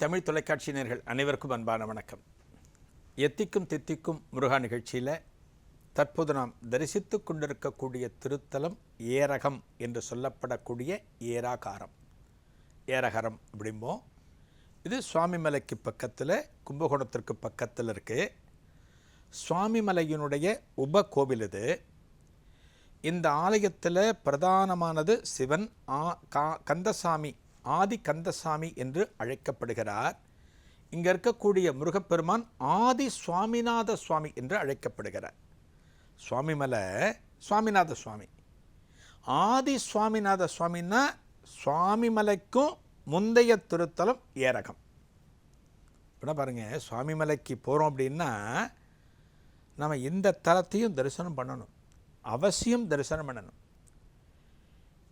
தமிழ் தொலைக்காட்சி நேயர்கள் அனைவருக்கும் அன்பான வணக்கம். எத்திக்கும் தித்திக்கும் முருகா நிகழ்ச்சியில் தற்போது நாம் தரிசித்து கொண்டிருக்கக்கூடிய திருத்தலம் ஏரகம் என்று சொல்லப்படக்கூடிய ஏராகாரம். ஏரகரம் அப்படிம்போம். இது சுவாமிமலைக்கு பக்கத்தில் கும்பகோணத்திற்கு பக்கத்தில் இருக்குது சுவாமிமலையினுடைய உப கோவில் இது. இந்த ஆலயத்தில் பிரதானமானது சிவன் ஆ கா கந்தசாமி ஆதி கந்தசாமி என்று அழைக்கப்படுகிறார். இங்கே இருக்கக்கூடிய முருகப்பெருமான் ஆதி சுவாமிநாத சுவாமி என்று அழைக்கப்படுகிறார். சுவாமிமலை சுவாமிநாத சுவாமி. ஆதி சுவாமிநாத சுவாமின்னா சுவாமிமலைக்கும் முந்தைய திருத்தலம் ஏரகம். இப்போ பாருங்கள் சுவாமிமலைக்கு போகிறோம் அப்படின்னா நம்ம இந்த தலத்தையும் தரிசனம் பண்ணணும். அவசியம் தரிசனம் பண்ணணும்.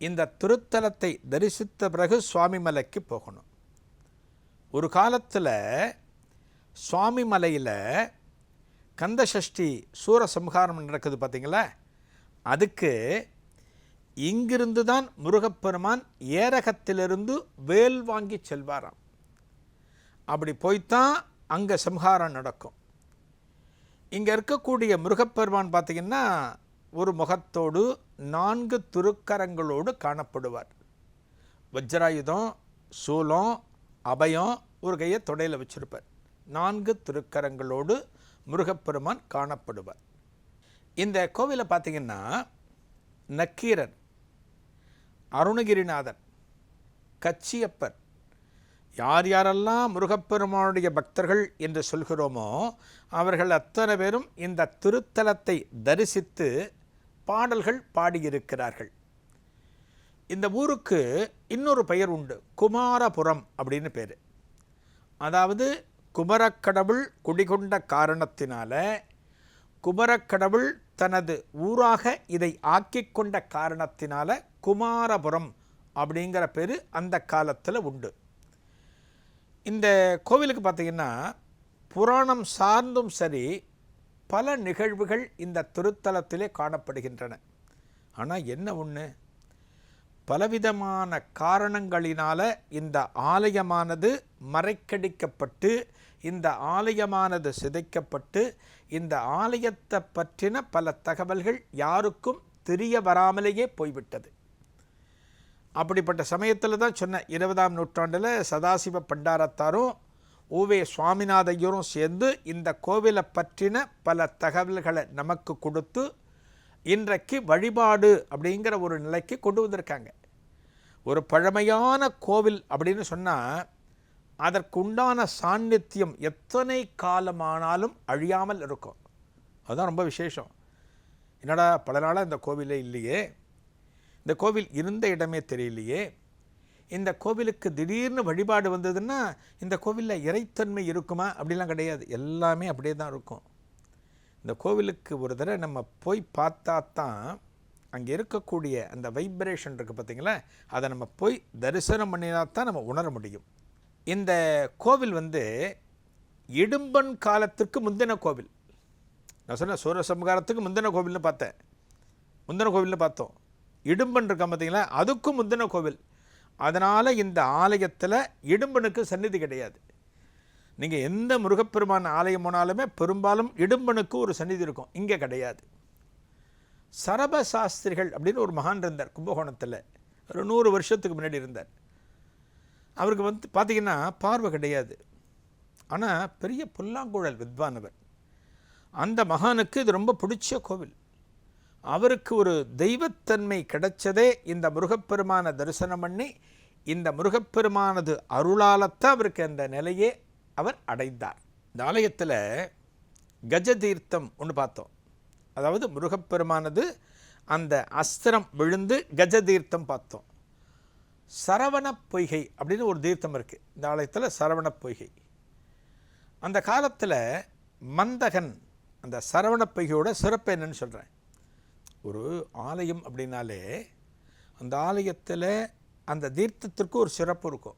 இந்த திருத்தலத்தை தரிசித்த பிறகு சுவாமிமலைக்கு போகணும். ஒரு காலத்தில் சுவாமிமலையில் கந்தசஷ்டி சூரசம்ஹாரம் நடக்குது பார்த்தீங்களா அதுக்கு இங்கிருந்து தான் முருகப்பெருமான் ஏரகத்திலிருந்து வேல் வாங்கி செல்வாராம். அப்படி போய்த்தான் அங்கே சம்ஹாரம் நடக்கும். இங்கே இருக்கக்கூடிய முருகப்பெருமான் பார்த்திங்கன்னா ஒரு முகத்தோடு நான்கு துருக்கரங்களோடு காணப்படுவார். வஜ்ராயுதம் சூலம் அபயம் ஒரு கையை தொடையில் வச்சிருப்பார். நான்கு திருக்கரங்களோடு முருகப்பெருமான் காணப்படுவார். இந்த கோவிலை பார்த்திங்கன்னா நக்கீரர் அருணகிரிநாதர் கச்சியப்பர் யார் யாரெல்லாம் முருகப்பெருமானுடைய பக்தர்கள் என்று சொல்கிறோமோ அவர்கள் அத்தனை பேரும் இந்த திருத்தலத்தை தரிசித்து பாடல்கள் பாடியிருக்கிறார்கள். இந்த ஊருக்கு இன்னொரு பெயர் உண்டு குமாரபுரம் அப்படின்னு பேர். அதாவது குமரக்கடவுள் குடிகொண்ட காரணத்தினால குமரக்கடவுள் தனது ஊராக இதை ஆக்கிக் கொண்ட காரணத்தினால குமாரபுரம் அப்படிங்கிற பேர் அந்த காலத்தில் உண்டு. இந்த கோவிலுக்கு பார்த்திங்கன்னா புராணம் சார்ந்தும் சரி பல நிகழ்வுகள் இந்த திருத்தலத்திலே காணப்படுகின்றன. ஆனால் என்ன ஒன்று பலவிதமான காரணங்களினால் இந்த ஆலயமானது மறைக்கடிக்கப்பட்டு இந்த ஆலயமானது சிதைக்கப்பட்டு இந்த ஆலயத்தை பற்றின பல தகவல்கள் யாருக்கும் தெரிய வராமலேயே போய்விட்டது. அப்படிப்பட்ட சமயத்தில் தான் சொன்ன இருபதாம் நூற்றாண்டில் சதாசிவ பண்டாரத்தாரும் ஓவே சுவாமிநாதையரும் சேர்ந்து இந்த கோவிலை பற்றின பல தகவல்களை நமக்கு கொடுத்து இன்றைக்கு வழிபாடு அப்படிங்கிற ஒரு நிலைக்கு கொண்டு வந்திருக்காங்க. ஒரு பழமையான கோவில் அப்படின்னு சொன்னால் அதற்குண்டான சாநித்தியம் எத்தனை காலமானாலும் அழியாமல் இருக்கும். அதுதான் ரொம்ப விசேஷம். என்னடா பல நாளாக இந்த கோவிலே இல்லையே? இந்த கோவில் இருந்த இடமே தெரியலையே? இந்த கோவிலுக்கு திடீர்னு வழிபாடு வந்ததுன்னா இந்த கோவிலில் இறைத்தன்மை இருக்குமா? அப்படிலாம் கிடையாது. எல்லாமே அப்படியே தான் இருக்கும். இந்த கோவிலுக்கு ஒரு தடவை நம்ம போய் பார்த்தா தான் அங்கே இருக்கக்கூடிய அந்த வைப்ரேஷன் இருக்குது பார்த்திங்களா அதை நம்ம போய் தரிசனம் பண்ணினா தான் நம்ம உணர முடியும். இந்த கோவில் வந்து இடும்பன் காலத்துக்கு முந்தின கோவில். நான் சொன்னேன் சூரசம்ஹாரத்துக்கு முந்தின கோவில்னு பார்த்தேன். முந்தின கோவில்னு பார்த்தோம். இடும்பன் இருக்கா பார்த்தீங்களா அதுக்கும் முந்தின கோவில். அதனால் இந்த ஆலயத்தில் இடும்பனுக்கு சந்நிதி கிடையாது. நீங்கள் எந்த முருகப்பெருமான் ஆலயம் போனாலுமே பெரும்பாலும் இடும்பனுக்கு ஒரு சந்நிதி இருக்கும். இங்கே கிடையாது. சரப சாஸ்திரிகள் அப்படின்னு ஒரு மகான் இருந்தார் கும்பகோணத்தில். ஒரு நூறு வருஷத்துக்கு முன்னாடி இருந்தார். அவருக்கு வந்து பார்த்திங்கன்னா பார்வை கிடையாது. ஆனால் பெரிய புல்லாங்குழல் வித்வானவர் அந்த மகானுக்கு இது ரொம்ப பிடிச்ச கோவில். அவருக்கு ஒரு தெய்வத்தன்மை கிடைச்சதே இந்த முருகப்பெருமான தரிசனம் பண்ணி இந்த முருகப்பெருமானது அருளாலத்தான் அவருக்கு அந்த நிலையே அவர் அடைந்தார். இந்த ஆலயத்தில் கஜதீர்த்தம் ஒன்று பார்த்தோம். அதாவது முருகப்பெருமானது அந்த அஸ்திரம் விழுந்து கஜதீர்த்தம் பார்த்தோம். சரவண பொய்கை அப்படின்னு ஒரு தீர்த்தம் இருக்குது இந்த ஆலயத்தில் சரவண பொய்கை. அந்த காலத்தில் மந்தகன் அந்த சரவண பொய்கையோட சிறப்பு என்னன்னு சொல்கிறேன் ஒரு ஆலயம் அப்படின்னாலே அந்த ஆலயத்தில் அந்த தீர்த்தத்திற்கு ஒரு சிறப்பு இருக்கும்.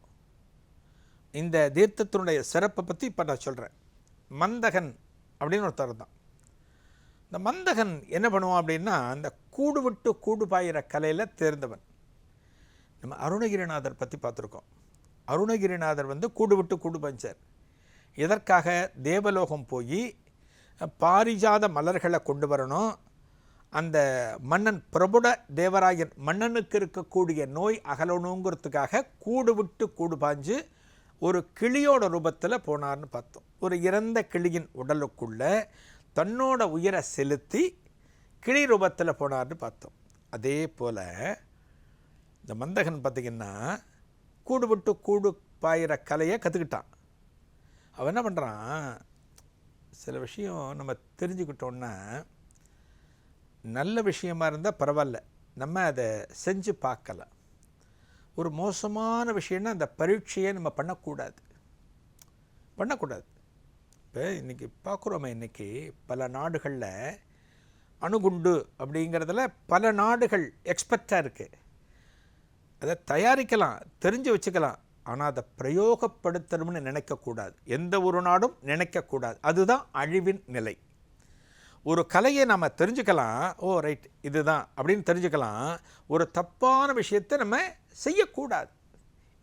இந்த தீர்த்தத்தினுடைய சிறப்பை பற்றி இப்போ நான் சொல்கிறேன் மந்தகன் அப்படின்னு ஒருத்தர் தான். இந்த மந்தகன் என்ன பண்ணுவான் அப்படின்னா அந்த கூடு விட்டு கூடு பாயிற கலையில் தேர்ந்தவன். நம்ம அருணகிரிநாதர் பற்றி பார்த்துருக்கோம். அருணகிரிநாதர் வந்து கூடு விட்டு கூடு பஞ்சார் இதற்காக தேவலோகம் போய் பாரிஜாத மலர்களை கொண்டு வரணும். அந்த மன்னன் பிரபுட தேவராயன் மன்னனுக்கு இருக்கக்கூடிய நோய் அகலணுங்கிறதுக்காக கூடு விட்டு கூடு பாஞ்சு ஒரு கிளியோட ரூபத்தில் போனார்னு பார்த்தோம். ஒரு இறந்த கிளியின் உடலுக்குள்ள தன்னோட உயிரை செலுத்தி கிளி ரூபத்தில் போனார்னு பார்த்தோம். அதே போல் இந்த மந்தகன் பார்த்திங்கன்னா கூடு விட்டு கூடு பாயிற கலையை கற்றுக்கிட்டான் அவன் என்ன பண்ணுறான் சில விஷயம் நம்ம தெரிஞ்சுக்கிட்டோன்னா நல்ல விஷயமா இருந்தால் பரவாயில்ல. நம்ம அதை செஞ்சு பார்க்கலாம். ஒரு மோசமான விஷயம்னா அந்த பரீட்சையை நம்ம பண்ணக்கூடாது. பண்ணக்கூடாது. இப்போ இன்றைக்கி பார்க்குறோமே இன்றைக்கி பல நாடுகளில் அணுகுண்டு அப்படிங்கிறதுல பல நாடுகள் எக்ஸ்பர்ட்டாக இருக்குது அதை தயாரிக்கலாம் தெரிஞ்சு வச்சுக்கலாம். ஆனால் அதை பிரயோகப்படுத்தணும்னு நினைக்கக்கூடாது. எந்த ஒரு நாடும் நினைக்கக்கூடாது. அதுதான் அழிவின் நிலை. ஒரு கலையை நம்ம தெரிஞ்சுக்கலாம். ஓ ரைட் இதுதான் அப்படின்னு தெரிஞ்சுக்கலாம். ஒரு தப்பான விஷயத்தை நம்ம செய்யக்கூடாது.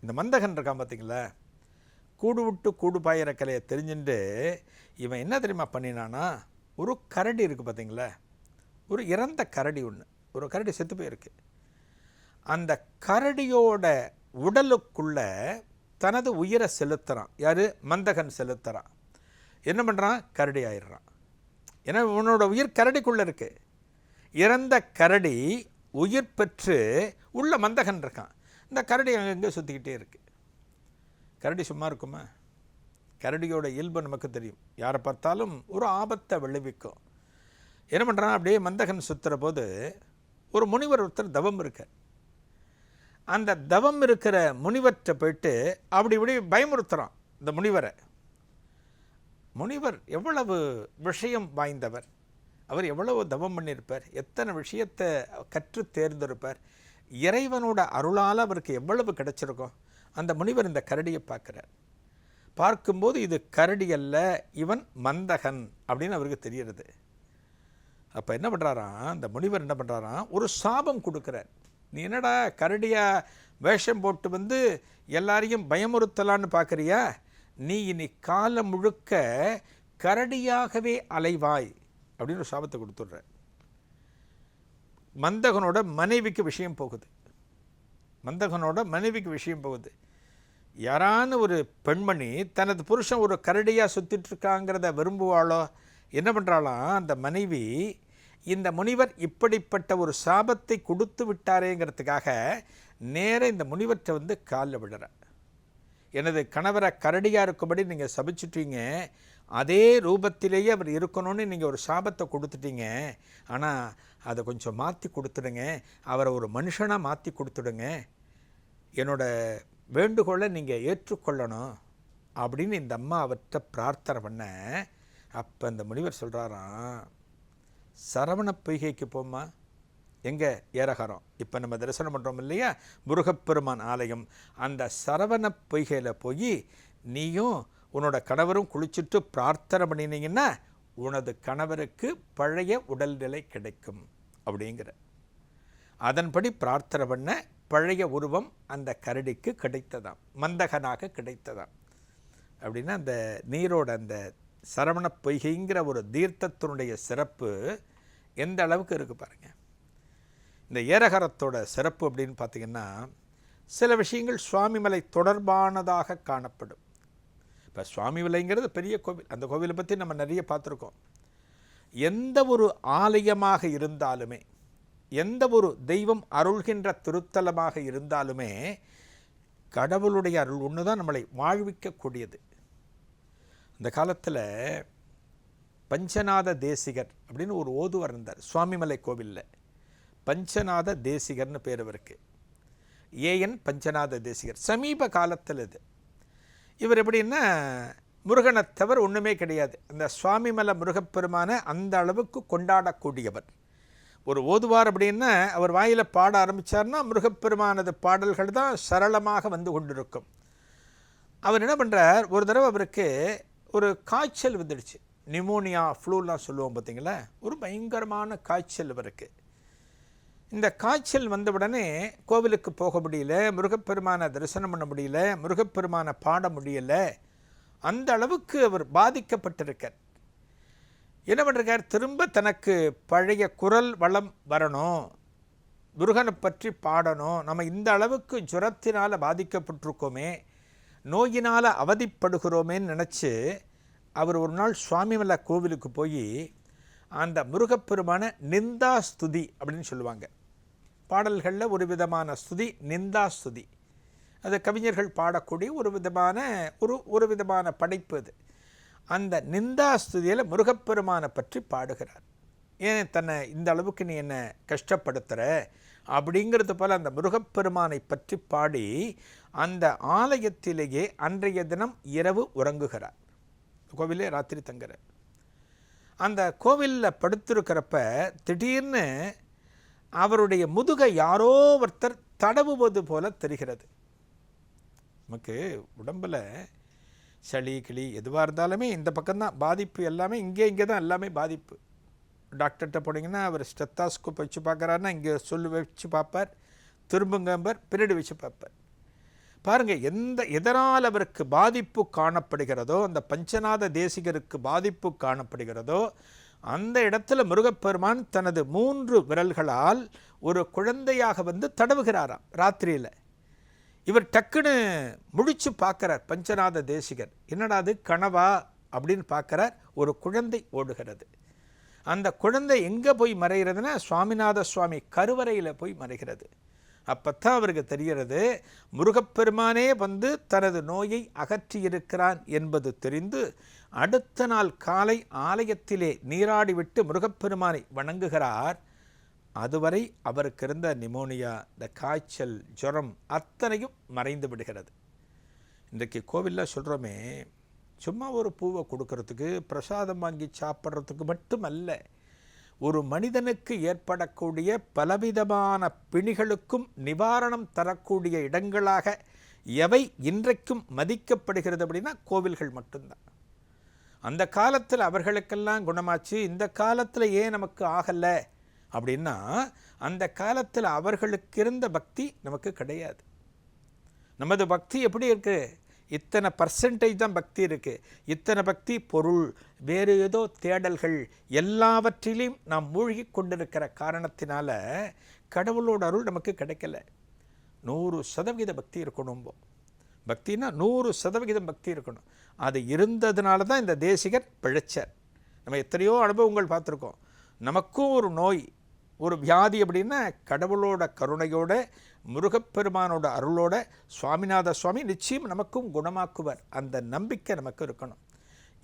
இந்த மந்தகன் இருக்கான் பார்த்தீங்களா கூடு விட்டு கூடு பாயிற கலையை தெரிஞ்சுட்டு இவன் என்ன தெரியுமா பண்ணினானா ஒரு கரடி இருக்குது பார்த்தீங்களா ஒரு இறந்த கரடி ஒன்று ஒரு கரடி செத்து போயிருக்கு. அந்த கரடியோட உடலுக்குள்ள தனது உயிரை செலுத்துகிறான் யார்? மந்தகன் செலுத்துகிறான் என்ன பண்ணுறான் கரடி ஆயிடுறான். ஏன்னா உன்னோட உயிர் கரடிக்குள்ளே இருக்கு. இறந்த கரடி உயிர் பெற்று உள்ள மந்தகன் இருக்கான். இந்த கரடி அங்கங்கே சுற்றிக்கிட்டே இருக்கு. கரடி சும்மா இருக்குமா? கரடியோட இயல்பு நமக்கு தெரியும். யாரை பார்த்தாலும் ஒரு ஆபத்தை விளைவிக்கும். என்ன பண்ணுறான் அப்படியே மந்தகன் சுற்றுற போது ஒரு முனிவர் ஒருத்தர் தவம் இருக்கார். அந்த தவம் இருக்கிற முனிவர்கிட்ட போயிட்டு அப்படி இப்படி பயமுறுத்துகிறான் இந்த முனிவரை. முனிவர் எவ்வளவு விஷயம் வாய்ந்தவர். அவர் எவ்வளவு தவம் பண்ணியிருப்பார் எத்தனை விஷயத்தை கற்று தேர்ந்திருப்பார் இறைவனோட அருளால் அவருக்கு எவ்வளவு கிடைச்சிருக்கும் அந்த முனிவர் இந்த கரடியை பார்க்குறார். பார்க்கும்போது இது கரடி அல்ல இவன் மந்தகன் அப்படின்னு அவருக்கு தெரிகிறது. அப்போ என்ன பண்ணுறாராம் அந்த முனிவர் என்ன பண்ணுறாராம் ஒரு சாபம் கொடுக்குறார். நீ என்னடா கரடியாக வேஷம் போட்டு வந்து எல்லாரையும் பயமுறுத்தலான்னு பார்க்குறியா? நீ இனி காலம் முழுக்க கரடியாகவே அலைவாய் அப்படின்னு ஒரு சாபத்தை கொடுத்துட்ற. மந்தகனோட மனைவிக்கு விஷயம் போகுது. மந்தகனோட மனைவிக்கு விஷயம் போகுது. யாரான ஒரு பெண்மணி தனது புருஷன் ஒரு கரடியாக சுற்றிட்டுருக்காங்கிறத விரும்புவாளோ? என்ன பண்ணுறாளாம் அந்த மனைவி இந்த முனிவர் இப்படிப்பட்ட ஒரு சாபத்தை கொடுத்து விட்டாரேங்கிறதுக்காக நேர இந்த முனிவற்றை வந்து காலில் விடுற எனது கணவரை கரடியாக இருக்கும்படி நீங்கள் சபிச்சிட்டீங்க. அதே ரூபத்திலேயே அவர் இருக்கணும்னு நீங்கள் ஒரு சாபத்தை கொடுத்துட்டீங்க. ஆனால் அதை கொஞ்சம் மாற்றி கொடுத்துடுங்க. அவரை ஒரு மனுஷனாக மாற்றி கொடுத்துடுங்க. என்னோடய வேண்டுகோளை நீங்கள் ஏற்றுக்கொள்ளணும் அப்படின்னு இந்த அம்மா அவர்கிட்ட பிரார்த்தனை பண்ண அப்போ இந்த முனிவர் சொல்கிறாராம் சரவண பொய்கைக்கு போமா எங்கே? ஏரகரம் இப்போ நம்ம தரிசனம் பண்ணுறோம் இல்லையா? முருகப்பெருமான் ஆலயம். அந்த சரவண பொய்கையில் போய் நீயும் உன்னோட கணவரும் குளிச்சுட்டு பிரார்த்தனை பண்ணினீங்கன்னா உனது கணவருக்கு பழைய உடல்நிலை கிடைக்கும் அப்படிங்கிற. அதன்படி பிரார்த்தனை பண்ண பழைய உருவம் அந்த கரடிக்கு கிடைத்ததாம். மந்தகனாக கிடைத்ததாம். அப்படின்னா அந்த நீரோட அந்த சரவண பொய்கைங்கிற ஒரு தீர்த்தத்தினுடைய சிறப்பு எந்த அளவுக்கு இருக்குது பாருங்கள் இந்த ஏரகரத்தோட சிறப்பு அப்படின்னு பார்த்திங்கன்னா சில விஷயங்கள் சுவாமிமலை தொடர்பானதாக காணப்படும். இப்போ சுவாமிமலைங்கிறது பெரிய கோவில். அந்த கோவிலை பற்றி நம்ம நிறைய பார்த்துருக்கோம். எந்த ஒரு ஆலயமாக இருந்தாலுமே எந்த ஒரு தெய்வம் அருள்கின்ற திருத்தலமாக இருந்தாலுமே கடவுளுடைய அருள் ஒன்று தான் நம்மளை வாழ்விக்கக்கூடியது. இந்த காலத்தில் பஞ்சநாத தேசிகர் அப்படின்னு ஒரு ஓதுவர் இருந்தார் சுவாமிமலை கோவிலில். பஞ்சநாத தேசிகர்னு பேர் இவருக்கு. A N Panchanatha Desikar. சமீப காலத்தில் இது. இவர் எப்படின்னா முருகனை தவிர ஒன்றுமே கிடையாது. அந்த சுவாமிமலை முருகப்பெருமான அந்த அளவுக்கு கொண்டாடக்கூடியவர். ஒரு ஓதுவார் அப்படின்னா அவர் வாயில் பாட ஆரம்பித்தார்னா முருகப்பெருமானது பாடல்கள் தான் சரளமாக வந்து கொண்டிருக்கும். அவர் என்ன பண்ணுறார் ஒரு தடவை அவருக்கு ஒரு காய்ச்சல் வந்துடுச்சு. நிமோனியா ஃப்ளூலாம் சொல்லுவோம் பார்த்தீங்களா? ஒரு பயங்கரமான காய்ச்சல் இவருக்கு. இந்த காய்ச்சல் வந்தவுடனே கோவிலுக்கு போக முடியல முருகப்பெருமானை தரிசனம் பண்ண முடியல முருகப்பெருமானை பாட முடியல. அந்த அளவுக்கு அவர் பாதிக்கப்பட்டிருக்கார். என்ன பண்ணுறார் திரும்ப தனக்கு பழைய குரல் வளம் வரணும். முருகனை பற்றி பாடணும். நம்ம இந்த அளவுக்கு ஜுரத்தினால் பாதிக்கப்பட்டிருக்கோமே நோயினால் அவதிப்படுகிறோமேன்னு நினச்சி அவர் ஒரு நாள் சுவாமிமலை கோவிலுக்கு போய் அந்த முருகப்பெருமான நிந்தா ஸ்துதி அப்படின்னு சொல்லுவாங்க. பாடல்களில் ஒரு விதமான ஸ்துதி நிந்தா ஸ்துதி. அது கவிஞர்கள் பாடக்கூடிய ஒரு விதமான ஒரு ஒரு விதமான படைப்பு அது. அந்த நிந்தா ஸ்துதியில் முருகப்பெருமானை பற்றி பாடுகிறார். ஏன் தன்னை இந்த அளவுக்கு நீ என்னை கஷ்டப்படுத்துகிற அப்படிங்கிறது போல் அந்த முருகப்பெருமானை பற்றி பாடி அந்த ஆலயத்திலேயே அன்றைய தினம் இரவு உறங்குகிறார். கோவிலே ராத்திரி தங்குறார் அந்த கோவிலில் படுத்திருக்கிறப்ப திடீர்னு அவருடைய முதுகை யாரோ ஒருத்தர் தடவுவது போல தெரிகிறது. நமக்கு உடம்பில் சளி கிளி எதுவாக இருந்தாலுமே இந்த பக்கம்தான். பாதிப்பு எல்லாமே இங்கே இங்கே தான் எல்லாமே பாதிப்பு. டாக்டர்கிட்ட போனீங்கன்னா அவர் ஸ்டெத்தாஸ்கோப் வச்சு பார்க்குறாருன்னா இங்கே சொல்லு வச்சு பார்ப்பார் திரும்புங்கம்பர் பின்னாடி வச்சு பார்ப்பார். பாருங்கள் எந்த எதனால் அவருக்கு பாதிப்பு காணப்படுகிறதோ அந்த பஞ்சநாத தேசிகருக்கு பாதிப்பு காணப்படுகிறதோ அந்த இடத்துல முருகப்பெருமான் தனது மூன்று விரல்களால் ஒரு குழந்தையாக வந்து தடவுகிறாராம் ராத்திரியில். இவர் டக்குன்னு முழிச்சு பார்க்குறார் பஞ்சநாத தேசிகர். என்னடா அது கனவா? அப்படின்னு பார்க்குறார் ஒரு குழந்தை ஓடுகிறது. அந்த குழந்தை எங்கே போய் மறைகிறதுனா சுவாமிநாத சுவாமி கருவறையில் போய் மறைகிறது. அப்பத்தான் அவருக்கு தெரிகிறது முருகப்பெருமானே வந்து தனது நோயை அகற்றியிருக்கிறான் என்பது தெரிந்து அடுத்த நாள் காலை ஆலயத்திலே நீராடிவிட்டு முருகப்பெருமானை வணங்குகிறார். அதுவரை அவருக்கு இருந்த நிமோனியா இந்த காய்ச்சல் ஜுரம் அத்தனையும் மறைந்து விடுகிறது. இன்றைக்கு கோவிலில் சொல்கிறோமே சும்மா ஒரு பூவை கொடுக்கறதுக்கு பிரசாதம் வாங்கி சாப்பிட்றதுக்கு மட்டும் அல்ல ஒரு மனிதனுக்கு ஏற்படக்கூடிய பலவிதமான பிணிகளுக்கும் நிவாரணம் தரக்கூடிய இடங்களாக எவை இன்றைக்கும் மதிக்கப்படுகிறது அப்படின்னா கோவில்கள் மட்டும்தான். அந்த காலத்தில் அவர்களுக்கெல்லாம் குணமாச்சு இந்த காலத்தில் ஏன் நமக்கு ஆகலை அப்படின்னா அந்த காலத்தில் அவர்களுக்கு இருந்த பக்தி நமக்கு கிடையாது. நமது பக்தி எப்படி இருக்குது இத்தனை பர்சன்டேஜ் தான் பக்தி இருக்குது இத்தனை பக்தி பொருள் வேறு ஏதோ தேடல்கள் எல்லாவற்றிலையும் நாம் மூழ்கி கொண்டிருக்கிற காரணத்தினால கடவுளோட அருள் நமக்கு கிடைக்கல. நூறு சதவிகித பக்தி இருக்கணும் பக்தினா நூறு சதவிகிதம் பக்தி இருக்கணும். அது இருந்ததுனால தான் இந்த தேசிகர் பிழைச்சார். நம்ம எத்தனையோ அனுபவங்கள் பார்த்துருக்கோம். நமக்கும் ஒரு நோய் ஒரு வியாதி அப்படின்னா கடவுளோட கருணையோட முருகப்பெருமானோட அருளோட சுவாமிநாத சுவாமி நிச்சயம் நமக்கும் குணமாக்குவர். அந்த நம்பிக்கை நமக்கு இருக்கணும்.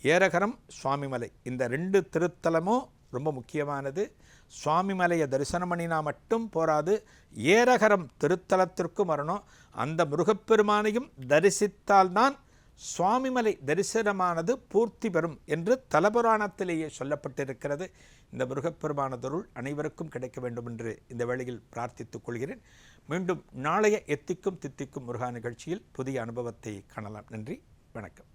ஏரகரம் சுவாமிமலை. இந்த ரெண்டு திருத்தலமும் ரொம்ப முக்கியமானது. சுவாமிமலையை தரிசனம் பண்ணினா மட்டும் போராது. ஏரகரம் திருத்தலத்திற்கும் வரணும். அந்த முருகப்பெருமானையும் தரிசித்தால்தான் சுவாமிமலை தரிசனமானது பூர்த்தி பெறும் என்று தலபுராணத்திலேயே சொல்லப்பட்டிருக்கிறது. இந்த முருகப்பெருமானதொருள் அனைவருக்கும் கிடைக்க வேண்டும் என்று இந்த வேளையில் பிரார்த்தித்துக் கொள்கிறேன். மீண்டும் நாளைய எத்திக்கும் தித்திக்கும் முருகா நிகழ்ச்சியில் புதிய அனுபவத்தை காணலாம். நன்றி வணக்கம்.